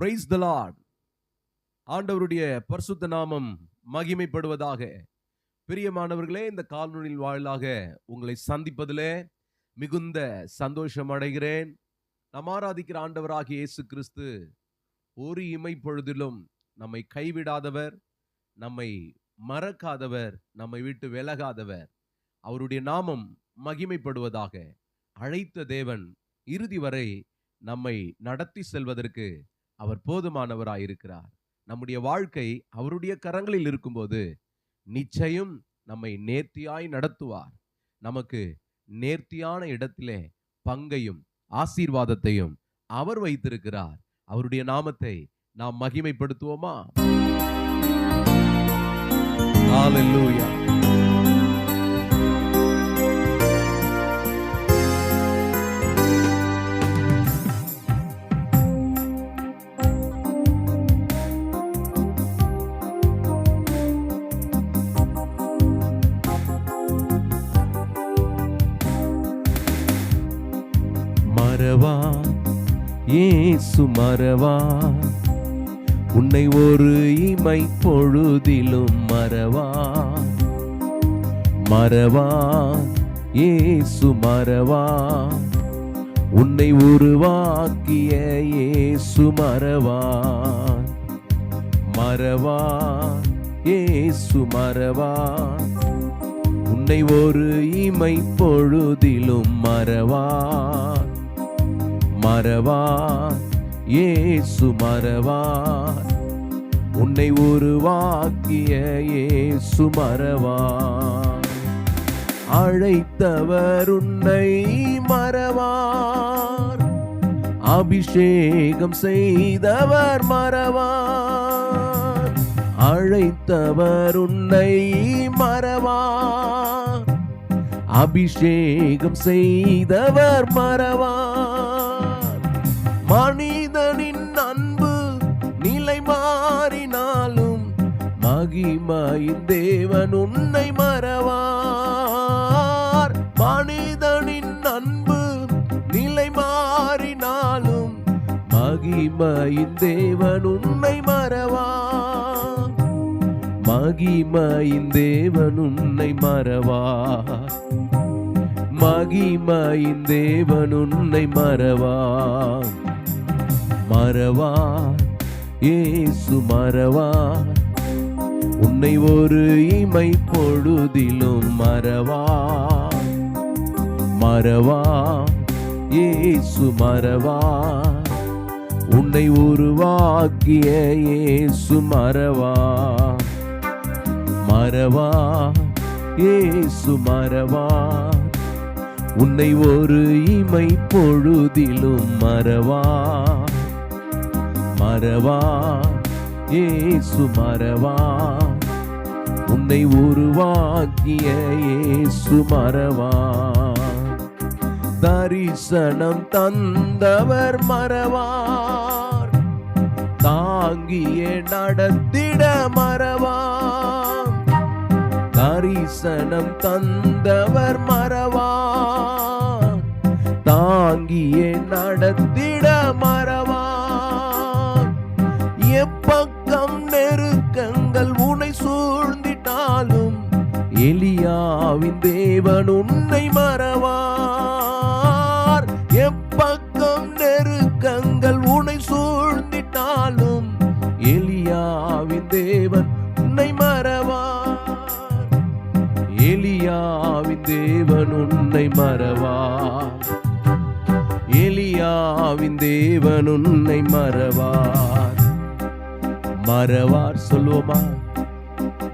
Praise the Lord ஆண்டவருடைய பரிசுத்த நாமம் மகிமைப்படுவதாக. பிரியமானவர்களே இந்த கால்நொழில் வாயிலாக உங்களை சந்திப்பதிலே மிகுந்த சந்தோஷம் அடைகிறேன். நம் ஆராதிக்கிற ஆண்டவராக இயேசு கிறிஸ்து ஒரு இமை பொழுதிலும் நம்மை கைவிடாதவர் நம்மை மறக்காதவர் நம்மை விட்டு விலகாதவர். அவருடைய நாமம் மகிமைப்படுவதாக அழைத்த தேவன் இறுதி வரை நம்மை நடத்தி செல்வதற்கு அவர் போதுமானவராயிருக்கிறார் நம்முடைய வாழ்க்கை அவருடைய கரங்களில் இருக்கும்போது நிச்சயம் நம்மை நேர்த்தியாய் நடத்துவார். நமக்கு நேர்த்தியான இடத்திலே பங்கையும் ஆசீர்வாதத்தையும் அவர் வைத்திருக்கிறார். அவருடைய நாமத்தை நாம் மகிமைப்படுத்துவோமா? Hallelujah. இயேசு மறவா? உன்னை ஒரு இமை பொழுதிலும் மறவா? மறவா? ஏசு மறவா? உன்னை உருவாக்கிய ஏசு மறவா? மறவா? ஏசு மறவா? உன்னை ஒரு இமை பொழுதிலும் மறவா? மறவார். ஏசு மறவார். உன்னை உருவாக்கிய ஏசு மறவார். அழைத்தவர் உன்னை மறவார். அபிஷேகம் செய்தவர் மறவார். அழைத்தவர் உன்னை மறவார். அபிஷேகம் செய்தவர் மறவார். மனிதனின் அன்பு நிலை மாறினாலும் மகிமாயின் தேவன் உன்னை மறவார். மனிதனின் அன்பு நிலை மாறினாலும் மகிமாயின் தேவன் உன்னை மறவார். மகிமாயின் தேவன் உன்னை மறவார். மகிமாயின் தேவன் உன்னை மறவார். மறவா? ஏசு மறவா? உன்னை ஒரு இமை பொழுதிலும் மறவா? மறவா? ஏசு மறவா? உன்னை உருவாக்கிய ஏசு மறவா? மறவா? ஏசு மறவா? உன்னை ஒரு இமை பொழுதிலும் மறவா? மறவா ஏசு மறவா. உன்னை உருவாக்கிய ஏசு மறவா. தரிசனம் தந்தவர் மறவார். தாங்கிய நடத்திட மறவார். தரிசனம் தந்தவர் மறவார். தாங்கிய நடத்திட மறவார். எப்பக்கம் நெருக்கங்கள் உனை சூழ்ந்திட்டாலும் எலியாவின் தேவன் உன்னை மறவார். எப்பக்கம் நெருக்கங்கள் உனை சூழ்ந்திட்டாலும் எலியாவின் தேவன் உன்னை மறவார். எலியாவின் தேவன் உன்னை மறவார். எலியாவின் தேவன் உன்னை மறவார். மறவார் சொல்லுவோமா?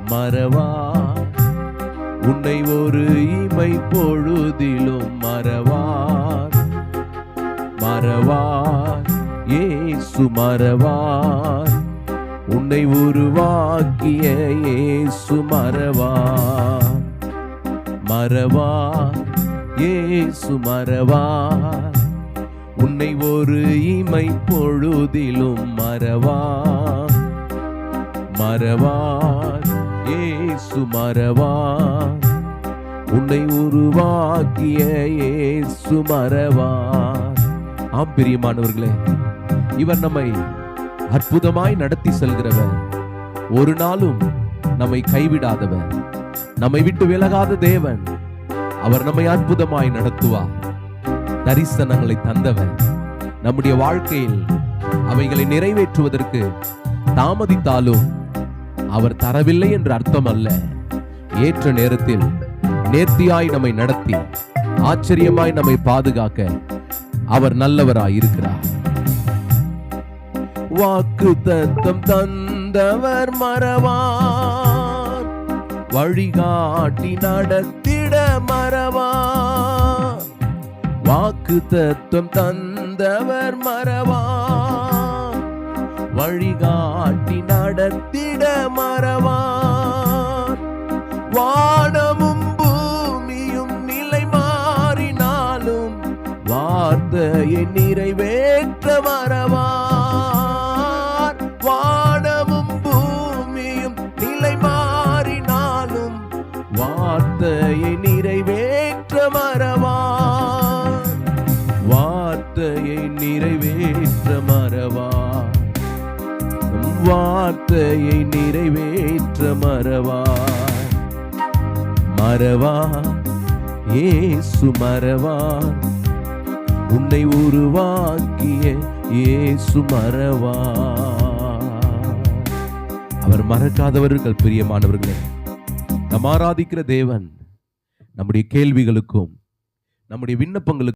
மறவார். உன்னை ஒரு இமை பொழுதிலும் மறவார். மறவார். ஏசு மறவார். உன்னை உருவாக்கிய ஏசு மறவார். மறவார். ஏசு மறவார். உன்னை ஒரு இமை பொழுதிலும் மறவார். மறவார். ஏசு மறவார். உன்னை உருவாக்கிய ஏசு மறவார். ஆம் பிரியமானவர்களே இவர் நம்மை அற்புதமாய் நடத்தி செல்கிறவர். ஒரு நாளும் நம்மை கைவிடாதவர். நம்மை விட்டு விலகாத தேவன் அவர் நம்மை அற்புதமாய் நடத்துவார். தரிசனங்களை தந்தவர். நம்முடைய வாழ்க்கையில் அவைகளை நிறைவேற்றுவதற்கு தாமதித்தாலும் அவர் தரவில்லை என்று அர்த்தம் அல்ல ஏற்ற நேரத்தில் நேர்த்தியாய் நம்மை நடத்தி ஆச்சரியமாய் நம்மை பாதுகாக்க அவர் நல்லவராய் இருக்கிறார் வாக்கு தத்தம் தந்தவர் மறவார். வழிகாட்டி நடத்திட மறவார். வாக்கு தத்துவம் தந்தவர் மறவார். வழிகாட்டி நடத்திட மறவார். வானமும் பூமியும் நிலை மாறினாலும் வார்த்தையை நிறைவே வார்த்தையை நிறைவேற்ற மறவார் மறவா? ஏசு மறவா? உன்னை உருவாக்கிய ஏசு மறவா? அவர் மறக்காதவர்கள் பிரியமானவர்களே. நம் ஆராதிக்கிற தேவன் நம்முடைய கேள்விகளுக்கும் நம்முடைய விண்ணப்பங்களுக்கும்